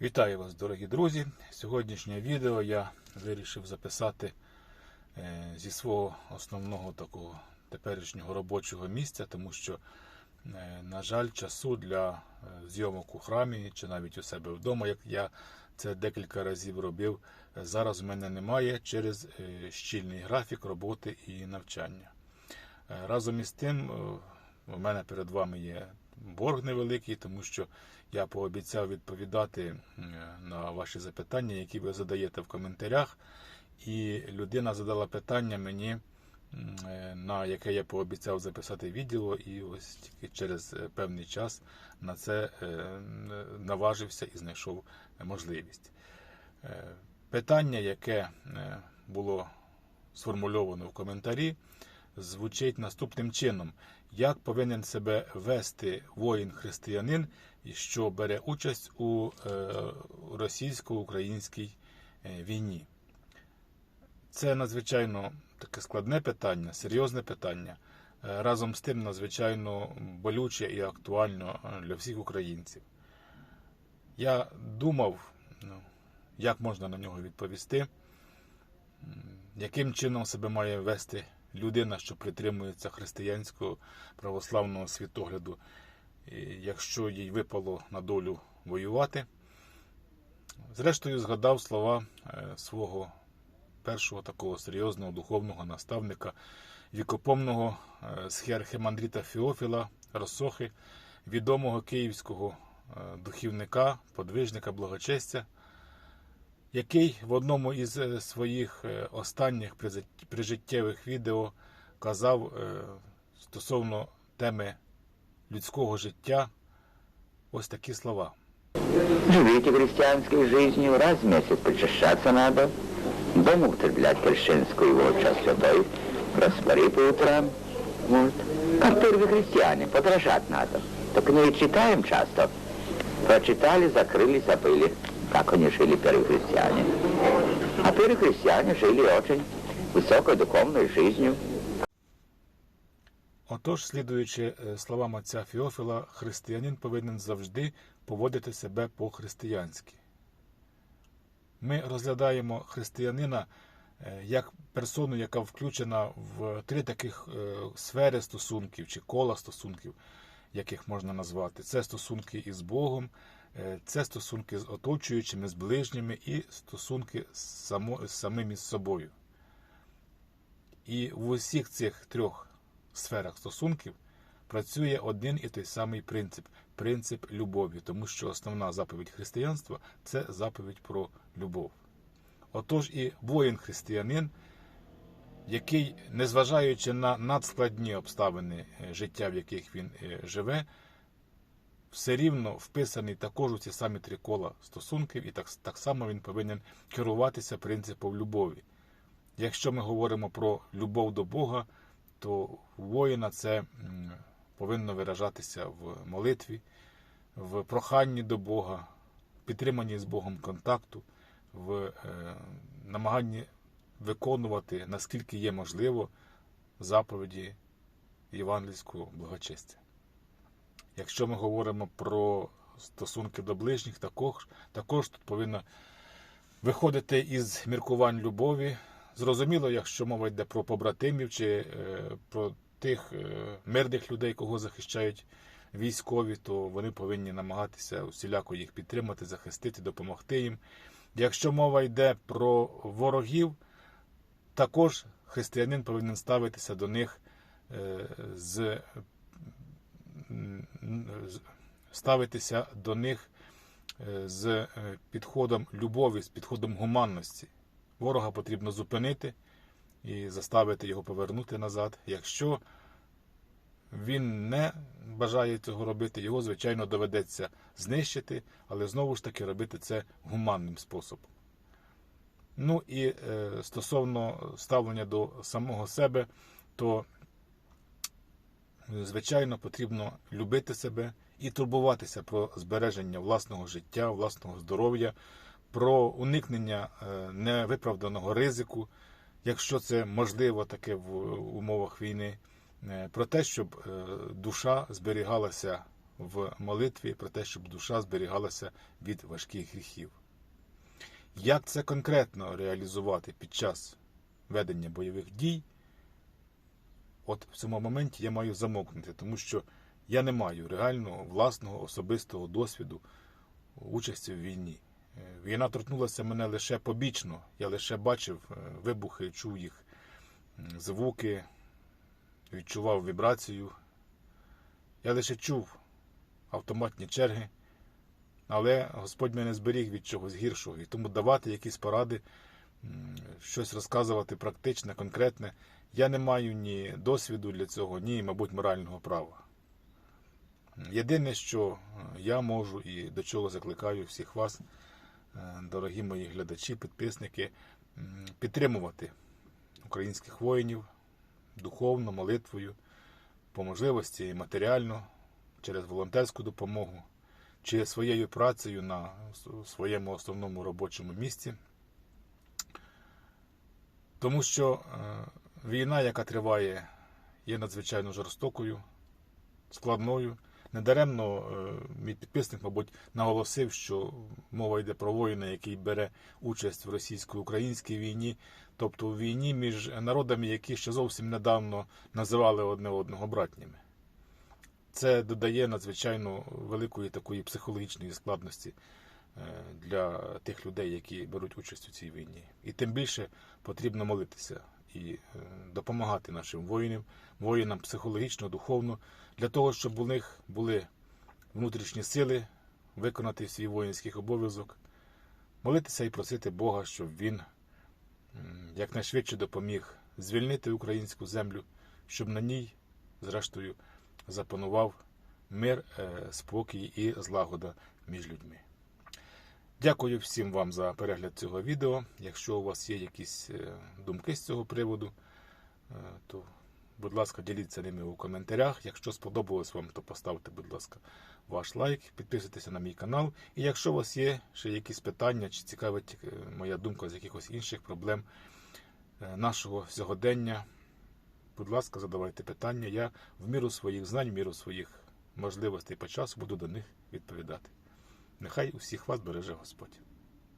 Вітаю вас, дорогі друзі! Сьогоднішнє відео я вирішив записати е, зі свого основного такого теперішнього робочого місця, тому що, е, на жаль, часу для е, зйомок у храмі чи навіть у себе вдома, як я це декілька разів робив, зараз у мене немає через щільний графік роботи і навчання. Разом із тим, у мене перед вами є борг невеликий, тому що я пообіцяв відповідати на ваші запитання, які ви задаєте в коментарях. І людина задала питання мені, е, на яке я пообіцяв записати відео, і ось тільки через е, певний час на це е, наважився і знайшов можливість. Питання, яке було сформульовано в коментарі, звучить наступним чином: як повинен себе вести воїн-християнин, що бере участь у е, російсько-українській е, війні? Це надзвичайно таке складне питання, серйозне питання. е, Разом з тим, надзвичайно болюче і актуально для всіх українців. Я думав, ну, як можна на нього відповісти, яким чином себе має вести людина, що притримується християнського православного світогляду, якщо їй випало на долю воювати. Зрештою, згадав слова е, свого першого такого серйозного духовного наставника, вікопомного е, схіархимандріта Феофіла Росохи, відомого київського е, духівника, подвижника благочестя, який в одному із е, своїх е, останніх призит- прижиттєвих відео казав е, стосовно теми людського життя ось такі слова. Живите христианской жизнью, раз в месяц причащаться надо, дома употреблять крещенскую его час святой, распори по утрам. Вот. Как первые христиане, подражать надо. Так мы и читаем часто. Прочитали, закрыли, забыли, как они жили первые христиане. А первые христиане жили очень высокой духовной жизнью, Отож, слідуючи е, словам отця Феофіла, християнин повинен завжди поводити себе по-християнськи. Ми розглядаємо християнина е, як персону, яка включена в три таких е, сфери стосунків чи кола стосунків, яких можна назвати. Це стосунки із Богом, е, це стосунки з оточуючими, з ближніми і стосунки з само- з самим із собою. І в усіх цих трьох сферах стосунків працює один і той самий принцип принцип любові, тому що основна заповідь християнства це заповідь про любов. Отож і воїн-християнин, який, незважаючи на надскладні обставини е, життя, в яких він е, живе, все рівно вписаний також у ці самі три кола стосунків, і так, так само він повинен керуватися принципом любові. Якщо ми говоримо про любов до Бога, то воїна це повинно виражатися в молитві, в проханні до Бога, підтриманні з Богом контакту, в е, намаганні виконувати, наскільки є можливо, заповіді євангельського благочестя. Якщо ми говоримо про стосунки до ближніх, також, також тут повинно виходити із міркувань любові. Зрозуміло, якщо мова йде про побратимів чи е, про тих е, мирних людей, кого захищають військові, то вони повинні намагатися усіляко їх підтримати, захистити, допомогти їм. Якщо мова йде про ворогів, також християнин повинен ставитися до них е, з ставитися до них е, з е, підходом любові, з підходом гуманності. Ворога потрібно зупинити і заставити його повернути назад. Якщо він не бажає цього робити, його, звичайно, доведеться знищити, але знову ж таки робити це гуманним способом. Ну і е, стосовно ставлення до самого себе, то звичайно, потрібно любити себе і турбуватися про збереження власного життя, власного здоров'я, про уникнення е, невиправданого ризику, якщо це можливо таке в умовах війни, е, про те, щоб е, душа зберігалася в молитві про те, щоб душа зберігалася від важких гріхів. Як це конкретно реалізувати під час ведення бойових дій? От в цьому моменті я маю замовкнути, тому що я не маю реального власного особистого досвіду участі в війні. Е, Війна торкнулася мене лише побічно. Я лише бачив е, вибухи, чув їх звуки, відчував вібрацію. Я лише чув автоматні черги, але Господь мене зберіг від чогось гіршого. І тому давати якісь поради, щось розказувати практичне, конкретне. Я не маю ні досвіду для цього, ні, мабуть, морального права. Єдине, що е, я можу і до чого закликаю всіх вас, е, дорогі мої глядачі, підписники, підтримувати українських воїнів духовно, молитвою, по можливості матеріально, через волонтерську допомогу чи своєю працею на своєму основному робочому місці. Тому що е, війна, яка триває, є надзвичайно жорстокою, складною. Недаремно е, мій підписник, мабуть, наголосив, що мова йде про воїна, який бере участь в російсько-українській війні, тобто в війні між народами, які ще зовсім недавно називали одне одного братніми. Це додає надзвичайно великої такої психологічної складності е, для тих людей, які беруть участь у цій війні. І тим більше потрібно молитися і е, допомагати нашим воїнам, воїнам психологічно, духовно, для того, щоб у них були внутрішні сили виконати свій воїнський обов'язок, молитися і просити Бога, щоб він якнайшвидше допоміг звільнити українську землю, щоб на ній, зрештою, запанував мир, е, спокій і злагода між людьми. Дякую всім вам за перегляд цього відео. Якщо у вас є якісь е, думки з цього приводу, е, то, будь ласка, діліться ними у коментарях. Якщо сподобалось вам, то поставте, будь ласка, ваш лайк, підписуйтеся на мій канал. І якщо у вас є ще якісь питання чи цікавить е, моя думка з якихось інших проблем нашого сьогодення, будь ласка, задавайте питання. Я в міру своїх знань, в міру своїх можливостей по часу буду до них відповідати. Нехай усіх вас береже Господь.